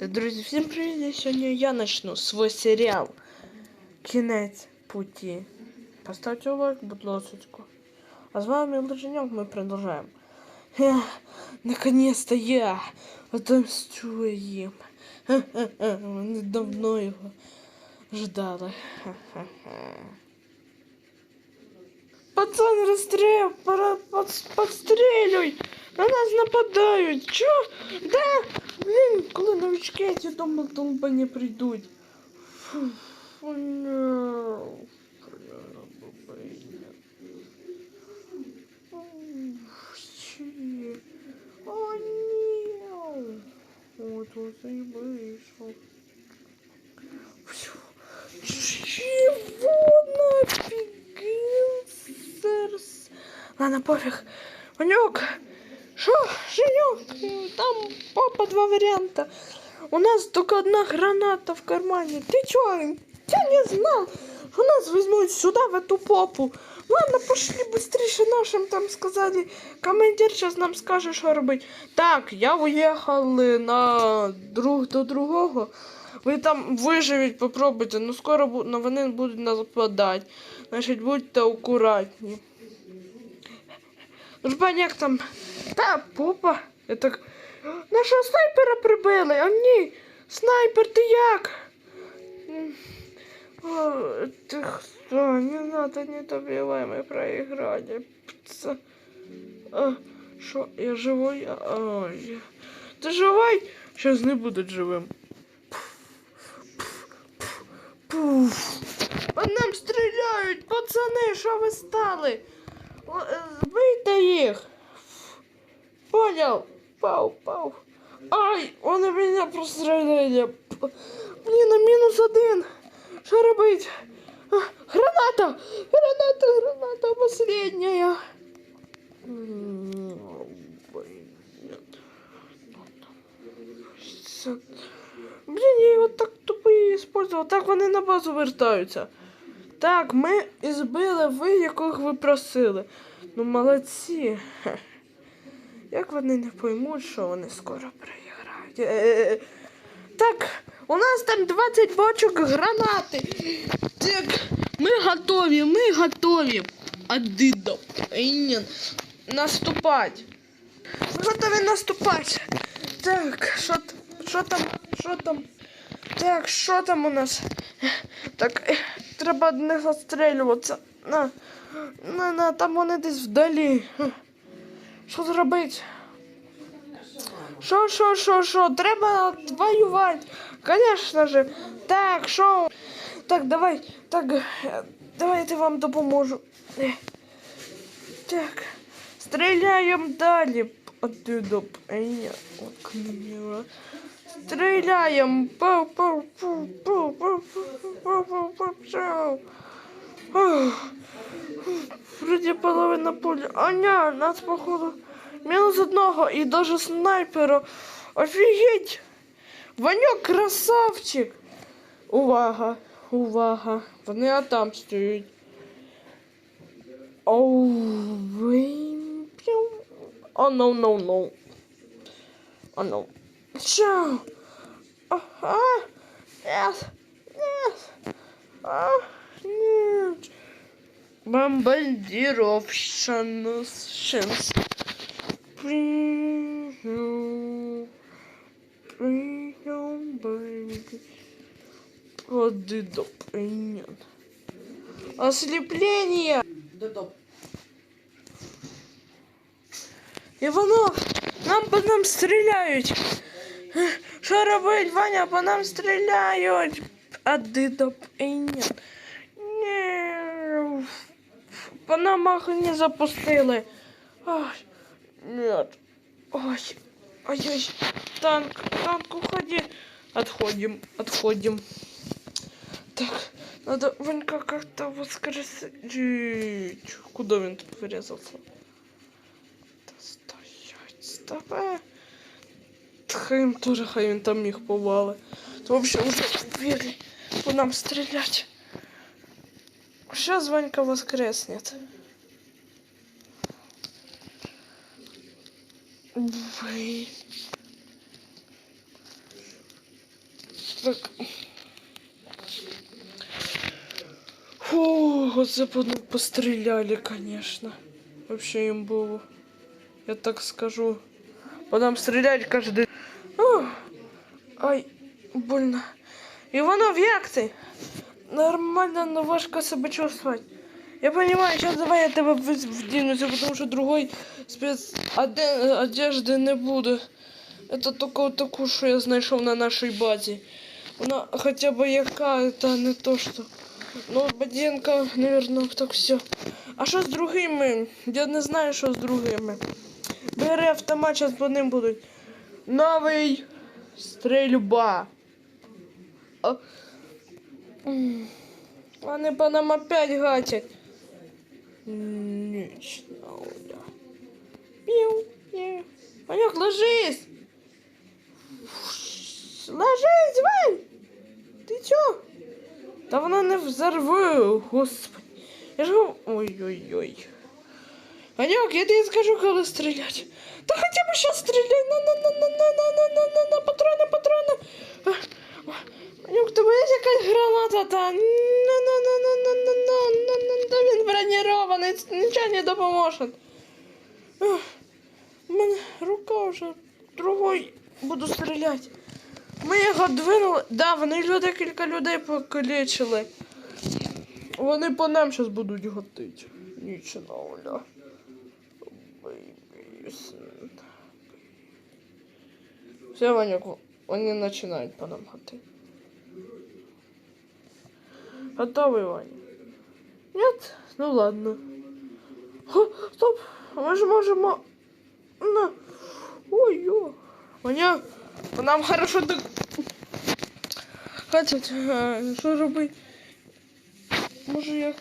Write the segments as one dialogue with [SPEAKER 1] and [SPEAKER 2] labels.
[SPEAKER 1] Друзі, всім привіт! Сьогодні я начну свой сериал "Кинец пути. Поставьте лайк, будь ласочку. А с вами Лженек мы продолжаем. Э, наконец-то я отомстю им. Э, э, они давно его ждала. Пацан, расстрел! Пора подстрел! нападають! Чо? Да? Блін, коли новички ці дома долбані прийдуть. Фу, фу, no. Щі. О, ні. От ось і вийшов. Фу. Чего нафиг? Серс. Ладно, пофиг. Ванек, что, Женек, там папа два варианта. У нас только одна граната в кармане. Ты чё? Я не знал, что нас возьмут сюда, в эту попу. Ладно, пошли быстрее нашим там сказали. Командир сейчас нам скажет, что робить. Так, я уехал э, на друг до другого. Ви там виживіть, попробуйте, ну скоро бу- ну, вони будуть нападати. Значить, будьте акуратні. Як там? Та попа. Я так. Нашого снайпера прибили, а ні. Снайпер, ти як? О, Ти хто? Не надо, не добивай, ми проіграли. Ц- А, що, я живой? Ой. Ти живий? Щас не будуть живим. Пуф. По нам стріляють, пацани, що ви стали? Бийте їх. Понял? Пау, пау. Ай, вони мене простріляли. П- Блін, а мінус один. Що робить? Граната! Граната, граната последняя. Блін. Я його так тупо і использував. Так вони на базу вертаються. Так, ми збили ви, яких ви просили. Ну, молодці. Як вони не поймуть, що вони скоро проіграють. Так, у нас там 20 бочок гранати. Так, ми готові, ми готові. Адидо. Інін. Наступать. Ми готові наступати. Так, що, що там? Що там? Так, що там у нас? Так, е, треба не застрелюватися. На, на, на, там вони десь вдалі. Що зробити? Що, що, що, що? Треба воювати. Конечно же. Так, що? Так, давай, так, е, давайте вам допоможу. Е, Так, стріляємо далі. Отсюда. Ай, ні, от Вроді половина поля. Аня, нас походу. Мінус одного і даже снайпера. Офігеть! Ваньок красавчик! Увага, увага! Вони отамстюють. Оу, О, ноу, ноу, ноу. О, ноу. Чао! Ага! Yes! Yes! Ah! Нет. Бомбардировщанс. Прием. Прием, бомбардировщанс. Вот дедоп. Нет. Ослепление.
[SPEAKER 2] Дедоп.
[SPEAKER 1] Иванов, нам по нам стреляют. Шарабель, Ваня, по нам стреляют. А дедоп. И нет Ні. По нам не запустили. Ой, нет. Ой, ой-ой. Танк, танк, уходи. Отходим, отходим. Так, надо Ванька как-то воскресить. Куда он тут врезался? Та стоять, стопе. Хай їм теж, хай він там їх повали. То взагалі вже вбігли по нам стрілять. Сейчас звонька воскреснет. Блин. Так. Фу, вот западу ну, постреляли, конечно. Вообще им было. Я так скажу. По нам стреляли каждый... О, ай, больно. Иванов, як ты? Нормально, но важко себе чувствовать. Я понимаю, сейчас давай я тебе вз- вденусь, потому что другой спец оде- одежды не буде. Это только вот таку, що я знайшов на нашій базі. Вона хоча б яка, это не то що. Ну, Боденка, наверное, так все. А що з другими? Я не знаю, що з другими. Бери автомат, зараз по ним будуть. Новий стрельба. Вони по нам опять гатять. Нічно, Оля. Пів, пів. Ванюк, ложись! Ложись, Вань! Ти чо? Та вона не взорве, господи. Я ж Ой-ой-ой. Ванюк, я тобі скажу, коли стрілять. Та хоча б щас стріляй. На на на на на на на на на на патрони, патрони. Юк, то є якась граната та. Він бронірований, нічого не допоможе. У мене рука вже другой буду стріляти. Ми його двинули. Да, вони люди кілька людей покалічили. Вони по нам зараз будуть готити. Нічого, Оля. Все, Ваняку, вони починають по нам гатити. Готовый, Ваня? Нет? Ну ладно. Ха, стоп! Мы же можем... А, на... Ой, ё. Ваня, нам хорошо так... Хотят, а, что же робить? Может я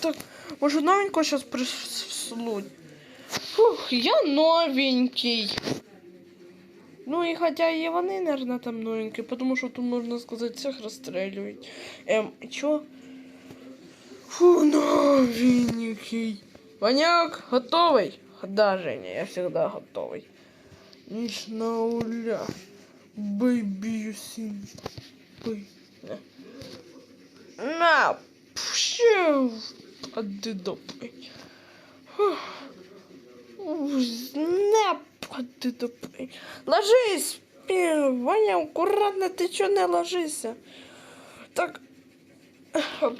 [SPEAKER 1] так... Может новенького сейчас прислуть? Фух, я новенький. Ну і хоча і вони, наверное, там новенькі, тому що тут можна сказати, всіх розстрілюють. Ем, эм, чо? Фу, новенький. Ваняк, готовий? Да, Женя, я всегда готовий. Ніч на уля. Бэйби син. На! Пшу! Отдыдопай. На! На, отды допай. Ложись, Пі, Ваня, аккуратно, ты чё не ложишься? Так.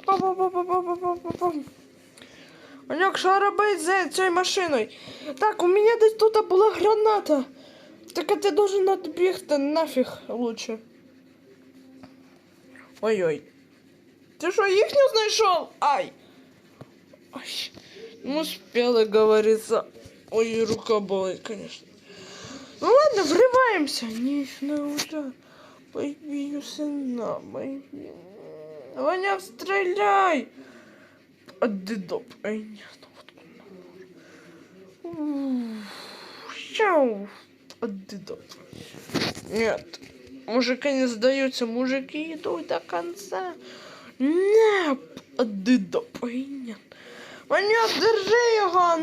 [SPEAKER 1] Па-па-па-па-па-па-па-па. Ваняк, що робить з цією машиною? Так, у мене десь тут була граната. Так а ти должен отбігти нафіг лучше. Ой-ой. Ти що, їхню знайшов? Ай! Ой, не успела говориться. Ой, рука болит, конечно. Ну ладно, врываемся. Не уже. Побью сына, побью. Ваня, стреляй! Отдыдоп. Ай, нет, ну вот. Щау. Отдыдоп. Нет. Мужики не сдаются, мужики идут до конца. Не, отдыдоп. Ай, нет. Ваня, держи його!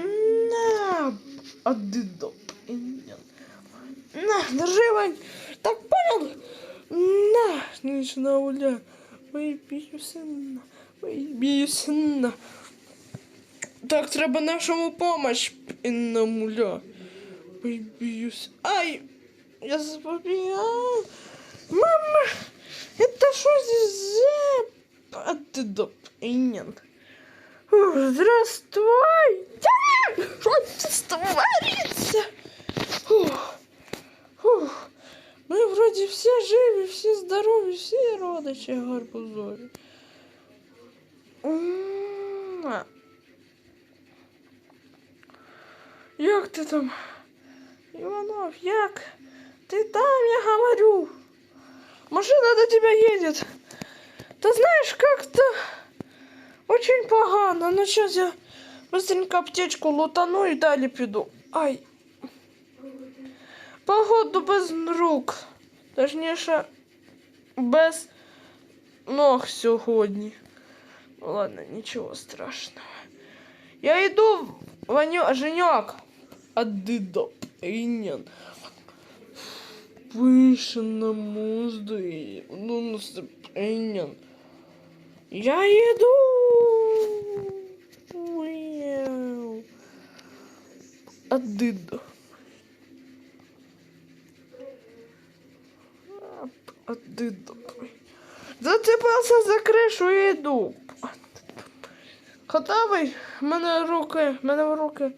[SPEAKER 1] На! Отдидоп. Ні. На, держи, Вань! Так понял? На! Нічна уля. Ой, б'юся на. Ой, б'юся на. Так, треба нашому помощь, інна муля. Ой, б'юся. Ай! Я забыл. Мама! Это что здесь за... Отдидоп. Нет. Здравствуй! Что здесь творится? Фух. Фух. Мы вроде все живы, все здоровы, все родичі гарбузові. М, Як ти там? Иванов, як? Ты там, я говорю. Машина до тебя едет. Ты знаешь, как-то очень погано. Ну, сейчас я быстренько аптечку лутану и далі піду. Ай. Погоду без рук. Точніше, без ног сьогодні. Ну ладно, нічого страшного. Я йду, Ваню, Женьок. Адидоп. Инен. Пышно музды. Ну, настроение. Я иду. Уяу. Зацепився за кришу і йду. В мене руки, мене руки.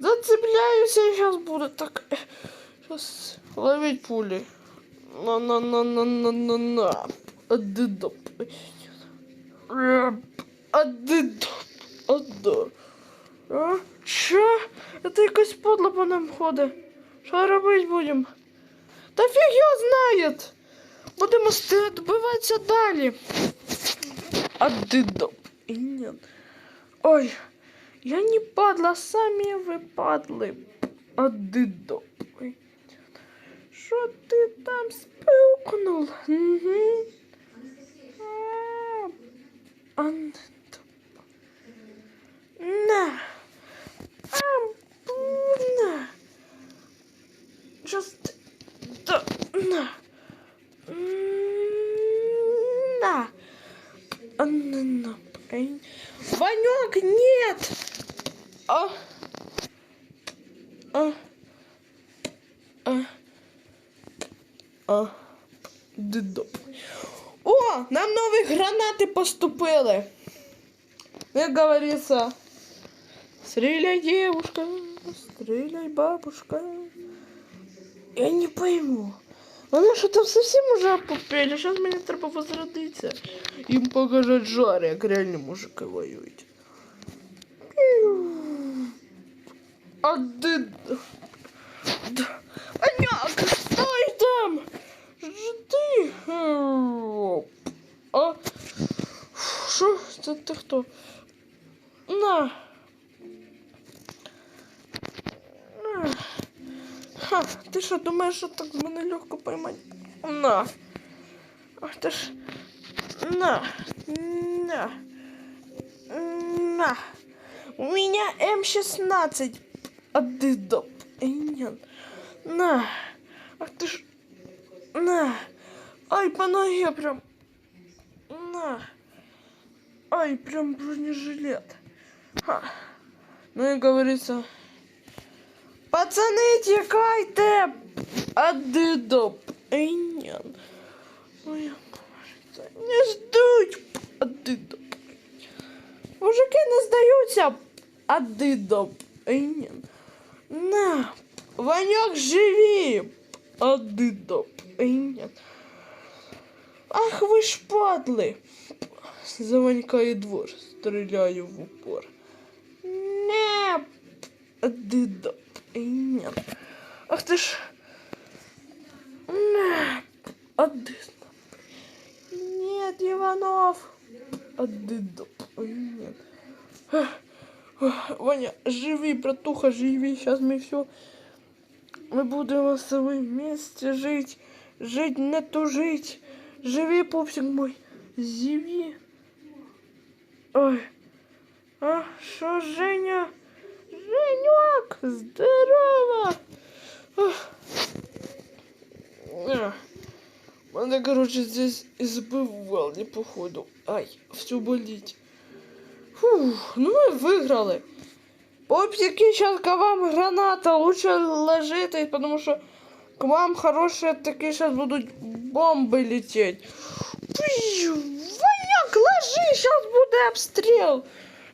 [SPEAKER 1] Зацепляюся і зараз буде так. Зараз ловить пулі. На на на на на на на. Адидоп. Адидоп. Адо. А? Що? Це якось подло по нам ходить. Що робити будемо? Та фіг його знає. Будемо ст- добиватися далі. Адидоп. І ні. Ой, я не падла, самі ви падли. Адидоп. Ой. Що ти там спилкнув? Угу. Адидоп. На. А, на. Just... Да, на. А. Эй. Ванек, нет! А. А. А. А. О, нам нові гранати поступили. Як говорится, стреляй, девушка, стреляй, бабушка. Я не пойму. Вони що там совсем уже опупели, зараз мені треба возродитися. Їм покажуть жар, як реальні мужики воюють. Піу. А де... Д- Аняк, стой там! Жди! Оп. А... Що? Це ти хто? На! На! Ха, ти що, думаєш, що так мене легко поймати? На. Ах ти ж. На. На. На. У меня М16. Адидоп. Иньян. На. Ах ты ж. На. Ай, по ноге прям. На. Ай, прям бронежилет. Ха. Ну и говорится, Пацани, тікайте! Адидоп. Ейнян. Ой, не ждуть. Адидоп. Мужики не здаються. Адидоп. Ейнян. На. Ваньок живі. Адидоп. Ейнян. Ах, ви ж падли. За Ванька і двор. Стріляю в упор. Не. Адидоп. Ні. Ах ти ж. Адидоп. Нет, Иванов. Адидоп. Нет. Ваня, живи, братуха, живи. Сейчас мы все. Мы будем с тобой вместе жить. Жить, не тужить. Живи, пупсик мой. Живи. Ой. А, что, Женя? Женек, здорово! А. Надо, короче, здесь избывали, походу. Ай, все болит. Фух, ну мы выиграли. Попсики, сейчас к вам граната. Лучше ложитесь, потому что к вам хорошие такие сейчас будут бомбы лететь. Ваняк, ложи, сейчас буде обстріл.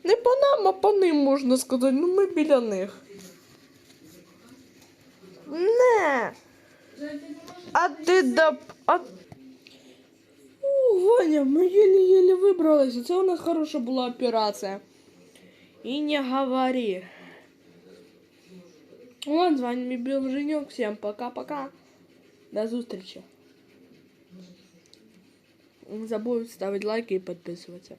[SPEAKER 1] Не по нам, а по ним можна сказати. Ну ми біля них. Не. А ти да. А... О, Ваня, ми єлі-єлі вибралися. Це у нас хороша була операція. І не говори. Ладно, з вами был Женек. Всем пока-пока. До зустрічі. Не забудь ставить лайки і підписуватися.